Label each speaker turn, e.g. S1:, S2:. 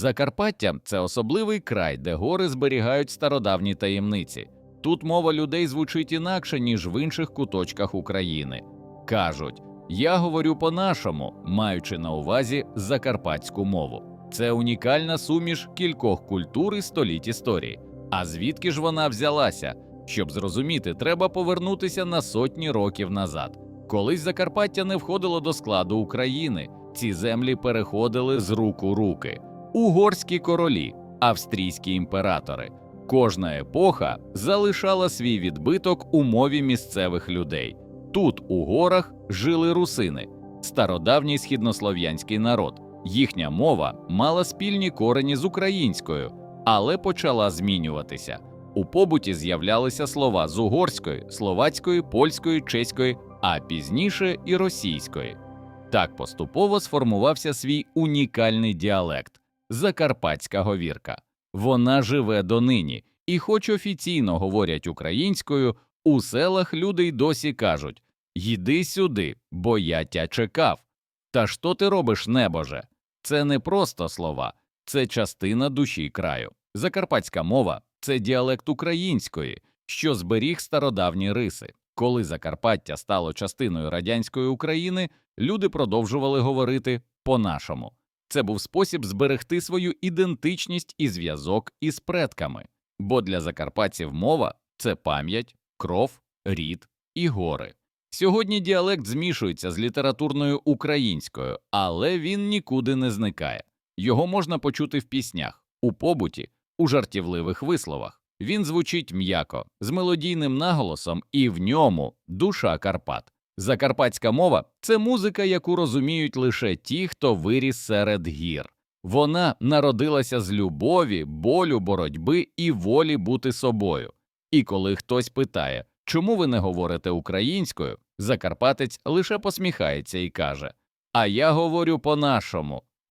S1: Закарпаття це особливий край, де гори зберігають стародавні таємниці. Тут мова людей звучить інакше, ніж в інших куточках України. Кажуть, я говорю по-нашому, маючи на увазі закарпатську мову. Це унікальна суміш кількох культур і століть історії. А звідки ж вона взялася? Щоб зрозуміти, треба повернутися на сотні років назад. Колись Закарпаття не входило до складу України. Ці землі переходили з рук у руки. Угорські королі, австрійські імператори. Кожна епоха залишала свій відбиток у мові місцевих людей. Тут, у горах, жили русини, стародавній східнослов'янський народ. Їхня мова мала спільні корені з українською, але почала змінюватися. У побуті з'являлися слова з угорської, словацької, польської, чеської, а пізніше і російської. Так поступово сформувався свій унікальний діалект закарпатська говірка. Вона живе донині, і, хоч офіційно говорять українською, у селах люди й досі кажуть Йди сюди, бо я тя чекав. Та що ти робиш, небоже? Це не просто слова, це частина душі краю. Закарпатська мова це діалект української, що зберіг стародавні риси. Коли Закарпаття стало частиною радянської України, люди продовжували говорити по-нашому. Це був спосіб зберегти свою ідентичність і зв'язок із предками. Бо для закарпатців мова це пам'ять, кров, рід і гори. Сьогодні діалект змішується з літературною українською, але він нікуди не зникає. Його можна почути в піснях, у побуті, у жартівливих висловах. Він звучить м'яко, з мелодійним наголосом, і в ньому душа Карпат. Закарпатська мова це музика, яку розуміють лише ті, хто виріс серед гір. Вона народилася з любові, болю, боротьби і волі бути собою. І коли хтось питає, чому ви не говорите українською, закарпатець лише посміхається і каже: А я говорю по-нашому.